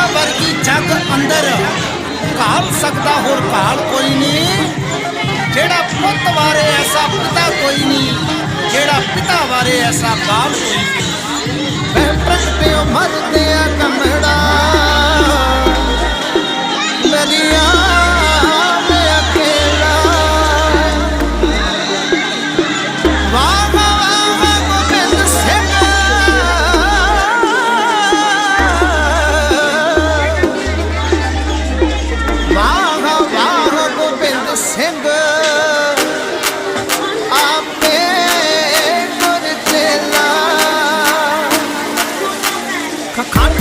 ਪਿਤਾ ਵਰਗੀ ਜੱਗ ਅੰਦਰ ਘਾਲ ਸਕਦਾ ਹੋਰ ਘਾਲ ਕੋਈ ਨਹੀਂ। ਜਿਹੜਾ ਪੁੱਤ ਵਾਰੇ ਐਸਾ ਪਿਤਾ ਕੋਈ ਨਹੀਂ, ਜਿਹੜਾ ਪਿਤਾ ਵਾਰੇ ਐਸਾ ਬਾਪ ਕੋਈ ਨਹੀਂ। ਸਿੰਘ ਆਪੇ ਗੁਰ ਚੇਲਾ ਖਖਾਨ